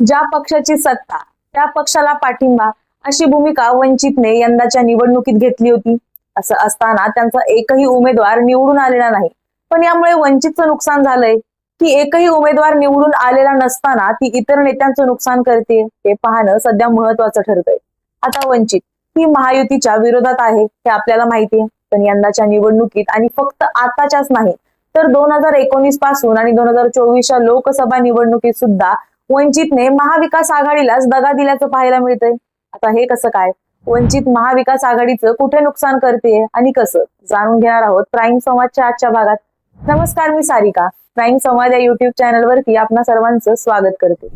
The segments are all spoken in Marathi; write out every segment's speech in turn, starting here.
ज्या पक्षाची सत्ता त्या पक्षाला पाठिंबा अशी भूमिका वंचितने यंदाच्या निवडणुकीत घेतली होती. असं असताना त्यांचा एकही उमेदवार निवडून आलेला नाही. पण यामुळे वंचितचं नुकसान झालंय. की एकही उमेदवार निवडून आलेला नसताना ती इतर नेत्यांचं नुकसान करते हे पाहणं सध्या महत्वाचं ठरतंय. आता वंचित ही महायुतीच्या विरोधात आहे हे आपल्याला माहितीये पण यंदाच्या निवडणुकीत आणि फक्त आताच्याच नाही तर दोन हजार एकोणीसपासून आणि दोन हजार चोवीसच्या लोकसभा निवडणुकीत सुद्धा वंचितने महाविकास आघाडीलाच दगा दिल्याचं पाहायला मिळतंय. आता हे कसं काय? वंचित महाविकास आघाडीचं कुठे नुकसान करते आणि कसं? जाणून घेणार आहोत प्राईम संवादच्या आजच्या भागात. नमस्कार मी सारिका. प्राईम संवाद या युट्यूब चॅनलवरती आपणा सर्वांचं स्वागत करते.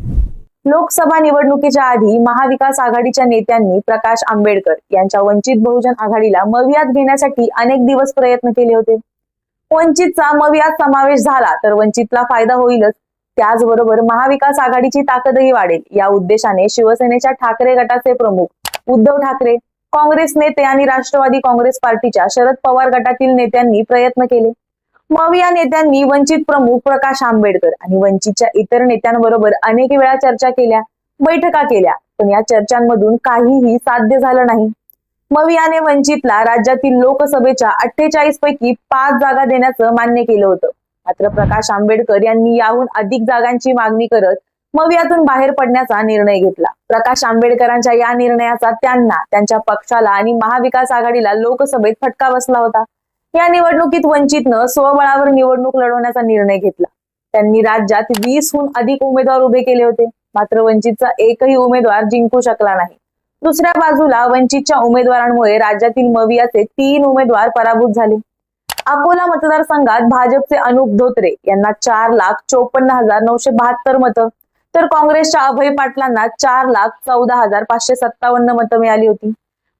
लोकसभा निवडणुकीच्या आधी महाविकास आघाडीच्या नेत्यांनी प्रकाश आंबेडकर यांच्या वंचित बहुजन आघाडीला मवियात घेण्यासाठी अनेक दिवस प्रयत्न केले होते. वंचितचा मवियात समावेश झाला तर वंचितला फायदा होईलच. त्याचबरोबर महाविकास आघाडीची ताकदही वाढेल. या उद्देशाने शिवसेनेच्या ठाकरे गटाचे प्रमुख उद्धव ठाकरे काँग्रेस नेते आणि राष्ट्रवादी काँग्रेस पार्टीच्या शरद पवार गटातील नेत्यांनी प्रयत्न केले. मग या नेत्यांनी वंचित प्रमुख प्रकाश आंबेडकर आणि वंचितच्या इतर नेत्यांबरोबर अनेक वेळा चर्चा केल्या बैठका केल्या पण या चर्चांमधून काहीही साध्य झालं नाही. मवियाने वंचितला राज्यातील लोकसभेच्या अठ्ठेचाळीस पैकी पाच जागा देण्याचं मान्य केलं होतं. मात्र प्रकाश आंबेडकर यांनी याहून अधिक जागांची मागणी करत मवियातून बाहेर पडण्याचा निर्णय घेतला. प्रकाश आंबेडकरांच्या या निर्णयाचा त्यांना त्यांच्या पक्षाला आणि महाविकास आघाडीला लोकसभेत फटका बसला होता. या निवडणुकीत वंचितनं स्वबळावर निवडणूक लढवण्याचा निर्णय घेतला. त्यांनी राज्यात वीसहून अधिक उमेदवार उभे केले होते. मात्र वंचितचा एकही उमेदवार जिंकू शकला नाही. दुसऱ्या बाजूला वंचितच्या उमेदवारांमुळे राज्यातील मवियाचे तीन उमेदवार पराभूत झाले. अकोला मतदारसंघात भाजपचे अनुप धोत्रे यांना चार लाख चोपन्न हजार नऊशे बहात्तर मतं. तर काँग्रेसच्या अभय पाटलांना चार लाख चौदा हजार पाचशे सत्तावन्न मतं मिळाली होती.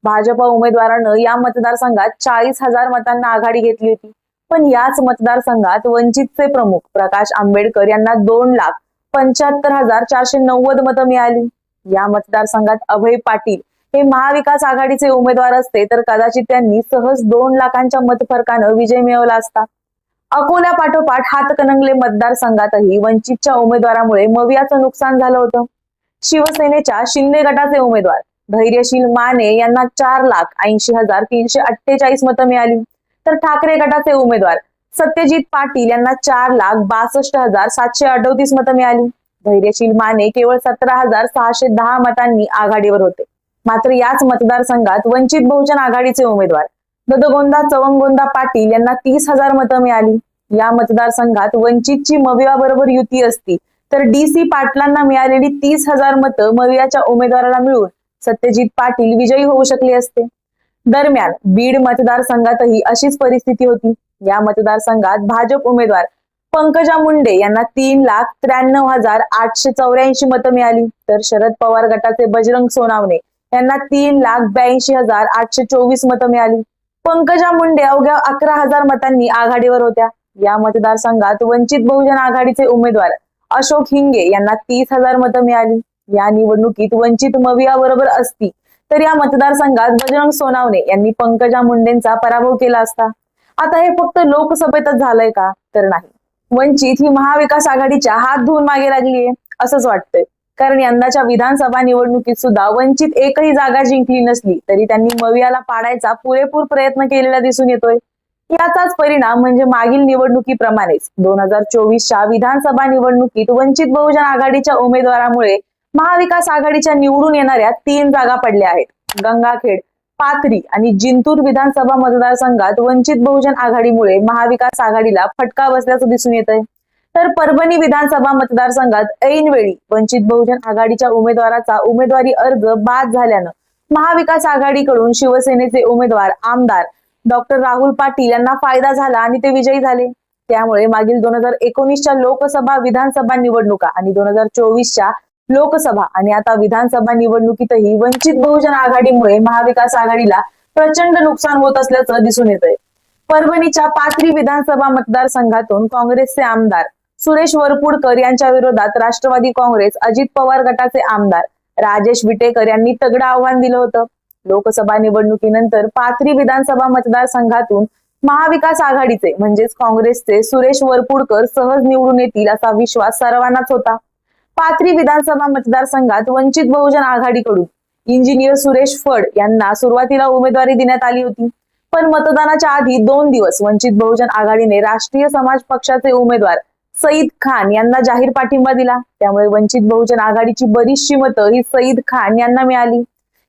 भाजप उमेदवारानं या मतदारसंघात चाळीस हजार मतांना आघाडी घेतली होती. पण याच मतदारसंघात वंचितचे प्रमुख प्रकाश आंबेडकर यांना दोन लाख पंच्याहत्तर हजार चारशे नव्वद मतं मिळाली. या मतदारसंघात अभय पाटील हे महाविकास आघाडीचे उमेदवार असते तर कदाचित त्यांनी सहज दोन लाखांच्या मतफरकानं विजय मिळवला असता. अकोला पाठोपाठ हातकणंगले मतदारसंघातही वंचितच्या उमेदवारामुळे मवियाचं नुकसान झालं होतं. शिवसेनेच्या शिंदे गटाचे उमेदवार धैर्यशील माने यांना चार लाख ऐंशी हजार तीनशे अठ्ठेचाळीस मतं मिळाली. तर ठाकरे गटाचे उमेदवार सत्यजित पाटील यांना चार लाख बासष्ट हजार सातशे अडतीस मतं मिळाली. धैर्यशील माने केवळ सतरा हजार सहाशे दहा मतांनी आघाडीवर होते. मात्र याच मतदारसंघात वंचित बहुजन आघाडीचे उमेदवार ददगोंदा चवंगोंदा पाटील यांना तीस हजार मतं मिळाली. या मतदारसंघात वंचितची मविया बरोबर युती असती तर डी सी पाटलांना मिळालेली तीस हजार मतं मवियाच्या उमेदवाराला मिळून सत्यजित पाटील विजयी होऊ शकले असते. दरम्यान बीड मतदारसंघातही अशीच परिस्थिती होती. या मतदारसंघात भाजप उमेदवार पंकजा मुंडे यांना तीन लाख त्र्याण्णव हजार आठशे चौऱ्याऐंशी मतं मिळाली तर शरद पवार गटाचे बजरंग सोनावणे यांना तीन लाख ब्याऐंशी हजार आठशे चोवीस मतं मिळाली. पंकजा मुंडे अवघ्या अकरा हजार मतांनी आघाडीवर होत्या. या मतदारसंघात वंचित बहुजन आघाडीचे उमेदवार अशोक हिंगे यांना तीस हजार मतं मिळाली. या निवडणुकीत वंचित मविया बरोबर असती तर या मतदारसंघात बजरंग सोनावणे यांनी पंकजा मुंडेंचा पराभव केला असता. आता हे फक्त लोकसभेतच झालंय का? तर नाही. वंचित ही महाविकास आघाडीच्या हात धुवून मागे लागलीये असंच वाटतंय. कारण यंदाच्या विधानसभा निवडणुकीत सुद्धा वंचित एकही जागा जिंकली नसली तरी त्यांनी मवियाला पाडायचा पुरेपूर प्रयत्न केलेला दिसून येतोय. याचाच परिणाम म्हणजे मागील निवडणुकीप्रमाणेच दोन हजार चोवीसच्या विधानसभा निवडणुकीत वंचित बहुजन आघाडीच्या उमेदवारामुळे महाविकास आघाडीच्या निवडून येणाऱ्या तीन जागा पडल्या आहेत. गंगाखेड पाथरी आणि जिंतूर विधानसभा मतदारसंघात वंचित बहुजन आघाडीमुळे महाविकास आघाडीला फटका बसल्याचं दिसून येत आहे तर परभणी विधानसभा मतदारसंघात ऐनवेळी वंचित बहुजन आघाडीच्या उमेदवाराचा उमेदवारी अर्ज बाद झाल्यानं महाविकास आघाडीकडून शिवसेनेचे उमेदवार आमदार डॉक्टर राहुल पाटील यांना फायदा झाला आणि ते विजयी झाले. त्यामुळे मागील दोन हजार एकोणीसच्या लोकसभा विधानसभा निवडणुका आणि दोन हजार चोवीसच्या लोकसभा आणि आता विधानसभा निवडणुकीतही वंचित बहुजन आघाडीमुळे महाविकास आघाडीला प्रचंड नुकसान होत असल्याचं दिसून येत आहे परभणीच्या पाथरी विधानसभा मतदारसंघातून काँग्रेसचे आमदार सुरेश वरपुडकर यांच्या विरोधात राष्ट्रवादी काँग्रेस अजित पवार गटाचे आमदार राजेश विटेकर यांनी तगडं आव्हान दिलं होतं. लोकसभा निवडणुकीनंतर पाथरी विधानसभा मतदारसंघातून महाविकास आघाडीचे म्हणजेच काँग्रेसचे सुरेश वरपुडकर सहज निवडून येतील असा विश्वास सर्वांनाच होता. पाथरी विधानसभा मतदारसंघात वंचित बहुजन आघाडीकडून इंजिनियर सुरेश फड यांना सुरुवातीला उमेदवारी देण्यात आली होती. पण मतदानाच्या आधी दोन दिवस वंचित बहुजन आघाडीने राष्ट्रीय समाज पक्षाचे उमेदवार सईद खान यांना जाहीर पाठिंबा दिला. त्यामुळे वंचित बहुजन आघाडीची बरीचशी मतं ही सईद खान यांना मिळाली.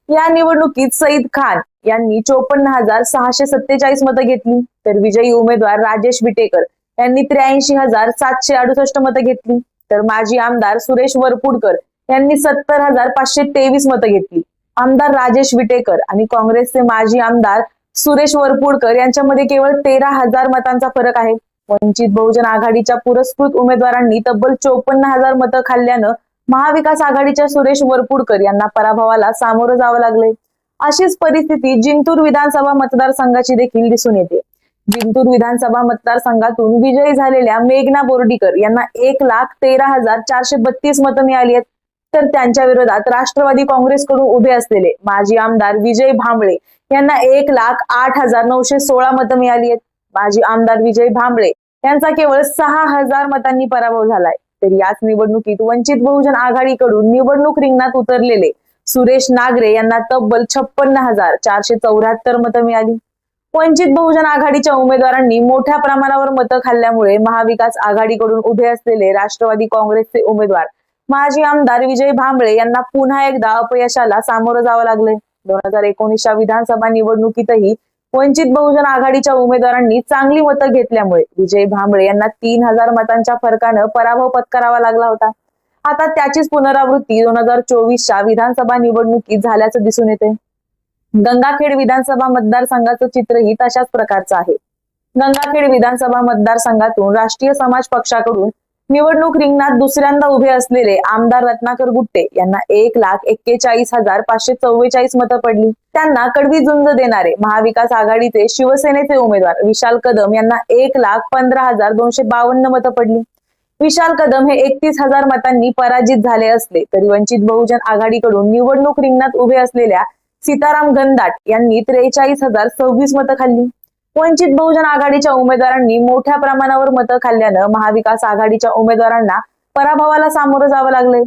या निवडणुकीत सईद खान यांनी चोपन्न हजार सहाशे सत्तेचाळीस मतं घेतली. तर विजयी उमेदवार राजेश विटेकर यांनी त्र्याऐंशी हजार सातशे अडुसष्ट मतं घेतली. तर माजी आमदार सुरेश वरपुडकर यांनी सत्तर हजार पाचशे तेवीस मतं घेतली. आमदार राजेश विटेकर आणि काँग्रेसचे माजी आमदार सुरेश वरपुडकर यांच्यामध्ये केवळ तेरा हजार मतांचा फरक आहे. वंचित बहुजन आघाडीच्या पुरस्कृत उमेदवारांनी तब्बल चोपन्न हजार मतं खाल्ल्यानं महाविकास आघाडीच्या सुरेश वरपुडकर यांना पराभवाला सामोरं जावं लागले अशीच परिस्थिती जिंतूर विधानसभा मतदारसंघाची देखील दिसून येते. जिंतूर विधानसभा मतदारसंघातून विजयी झालेल्या मेघना बोर्डीकर यांना एक लाख तेरा हजार चारशे बत्तीस मतं मिळाली आहेत. तर त्यांच्या विरोधात राष्ट्रवादी काँग्रेसकडून उभे असलेले माजी आमदार विजय भांबळे यांना एक लाख आठ हजार नऊशे सोळा मतं मिळाली आहेत. माजी आमदार विजय भांबळे यांचा केवळ सहा हजार मतांनी पराभव झालाय. तर याच निवडणुकीत वंचित बहुजन आघाडीकडून निवडणूक रिंगणात उतरलेले सुरेश नागरे यांना तब्बल छप्पन्न हजार चारशे चौऱ्याहत्तर मतं मिळाली. वंचित बहुजन आघाडीच्या उमेदवारांनी मोठ्या प्रमाणावर मतं खाल्ल्यामुळे महाविकास आघाडीकडून उभे असलेले राष्ट्रवादी काँग्रेसचे उमेदवार माजी आमदार विजय भांबळे यांना पुन्हा एकदा अपयशाला सामोरं जावं लागले दोन हजार एकोणीसच्या विधानसभा निवडणुकीतही वंचित बहुजन आघाडीच्या उमेदवारांनी चांगली मतं घेतल्यामुळे विजय भांबळे यांना तीन हजार मतांच्या फरकानं पराभव पत्करावा लागला होता. आता त्याचीच पुनरावृत्ती दोन हजार चोवीसच्या विधानसभा निवडणुकीत झाल्याचं दिसून येते गंगाखेड विधानसभा मतदारसंघाचं चित्रही तशाच प्रकारचं आहे. गंगाखेड विधानसभा मतदारसंघातून राष्ट्रीय समाज पक्षाकडून निवडणूक रिंगणात दुसऱ्यांदा उभे असलेले आमदार रत्नाकर गुट्टे यांना एक लाख एक्केचाळीस हजार पाचशे चव्वेचाळीस मतं पडली. त्यांना कडवी झुंज देणारे महाविकास आघाडीचे शिवसेनेचे उमेदवार विशाल कदम यांना एक लाख पंधरा हजार दोनशे बावन्न मतं पडली. विशाल कदम हे एकतीस हजार मतांनी पराजित झाले असले तरी वंचित बहुजन आघाडीकडून निवडणूक रिंगणात उभे असलेल्या सीताराम गंदाट यांनी त्रेचाळीस हजार सव्वीस मतं खाल्ली. वंचित बहुजन आघाडीच्या उमेदवारांनी मोठ्या प्रमाणावर मतं खाल्ल्यानं महाविकास आघाडीच्या उमेदवारांना पराभवाला सामोरं जावं लागले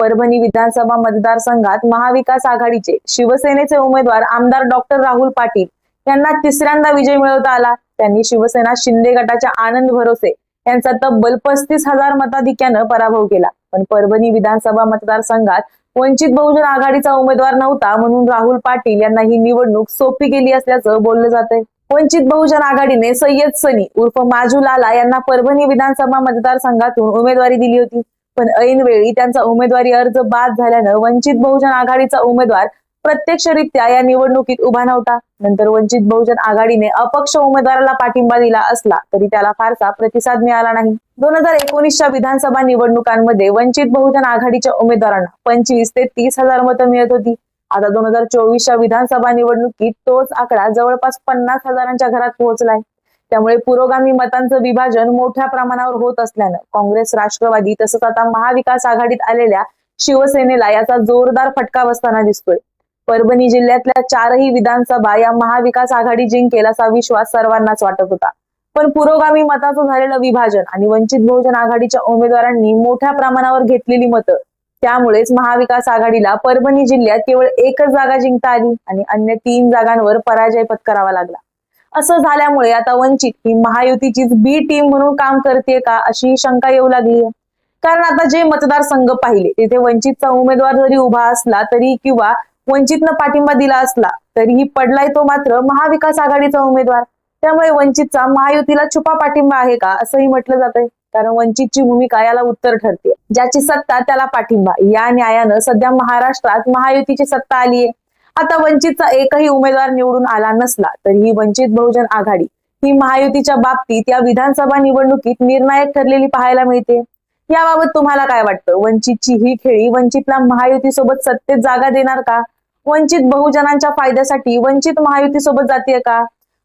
परभणी विधानसभा मतदारसंघात महाविकास आघाडीचे शिवसेनेचे उमेदवार आमदार डॉक्टर राहुल पाटील यांना तिसऱ्यांदा विजय मिळवता आला. त्यांनी शिवसेना शिंदे गटाच्या आनंद भरोसे यांचा तब्बल पस्तीस हजार मताधिक्यानं पराभव केला. पण परभणी विधानसभा मतदारसंघात वंचित बहुजन आघाडीचा उमेदवार नव्हता म्हणून राहुल पाटील यांना ही निवडणूक सोपी गेली असल्याचं बोललं जातंय. वंचित बहुजन आघाडीने सय्यद सनी उर्फ माजू लाला यांना परभणी विधानसभा मतदारसंघातून उमेदवारी दिली होती. पण ऐनवेळी त्यांचा उमेदवारी अर्ज बाद झाल्यानं वंचित बहुजन आघाडीचा उमेदवार प्रत्यक्षरित्या या निवडणुकीत उभा नव्हता. नंतर वंचित बहुजन आघाडीने अपक्ष उमेदवाराला पाठिंबा दिला असला तरी त्याला फारसा प्रतिसाद मिळाला नाही. दोन हजार एकोणीसच्या विधानसभा निवडणुकांमध्ये वंचित बहुजन आघाडीच्या उमेदवारांना पंचवीस ते तीस हजार मतं मिळत होती. आता दोन हजार चोवीसच्या विधानसभा निवडणुकीत तोच आकडा जवळपास पन्नास हजारांच्या घरात पोहोचलाय. त्यामुळे पुरोगामी मतांचं विभाजन मोठ्या प्रमाणावर होत असल्यानं काँग्रेस राष्ट्रवादी तसंच आता महाविकास आघाडीत आलेल्या शिवसेनेला याचा जोरदार फटका बसताना दिसतोय. परभणी जिल्ह्यातल्या चारही विधानसभा या महाविकास आघाडी जिंकेल असा विश्वास सर्वांनाच वाटत होता. पण पुरोगामी मताचं झालेलं विभाजन आणि वंचित बहुजन आघाडीच्या उमेदवारांनी मोठ्या प्रमाणावर घेतलेली मतं त्यामुळेच महाविकास आघाडीला परभणी जिल्ह्यात केवळ एकच जागा जिंकता आली आणि अन्य तीन जागांवर पराजय पत्करावा लागला. असं झाल्यामुळे आता वंचित ही महायुतीचीच बी टीम म्हणून काम करते का अशी शंका येऊ लागली आहे. कारण आता जे मतदारसंघ पाहिले तिथे वंचितचा उमेदवार जरी उभा असला तरी किंवा वंचितनं पाठिंबा दिला असला तरीही पडलाय तो मात्र महाविकास आघाडीचा उमेदवार. त्यामुळे वंचितचा महायुतीला छुपा पाठिंबा आहे का असंही म्हटलं जातंय. कारण वंचितची भूमिका याला उत्तर ठरते. ज्याची सत्ता त्याला पाठिंबा. या न्यायानं सध्या महाराष्ट्रात महायुतीची सत्ता आली आहे. आता वंचितचा एकही उमेदवार निवडून आला नसला तरीही वंचित बहुजन आघाडी ही महायुतीच्या बाबतीत या विधानसभा निवडणुकीत निर्णायक ठरलेली पाहायला मिळते. याबाबत तुम्हाला काय वाटतं? वंचितची ही खेळी वंचितला महायुतीसोबत सत्तेत जागा देणार का? वंचित बहुजनांच्या फायद्यासाठी वंचित महायुतीसोबत जाते का?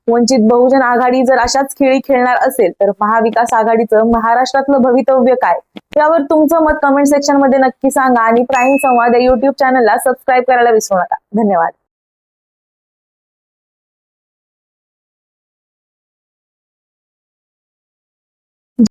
वंचित बहुजन आघाडी जर अशाच खेळी खेळणार असेल तर महाविकास आघाडीचं महाराष्ट्रातलं भवितव्य काय? यावर तुमचं मत कमेंट सेक्शनमध्ये नक्की सांगा आणि प्राईम संवाद या युट्यूब चॅनलला सबस्क्राईब करायला विसरू नका. धन्यवाद.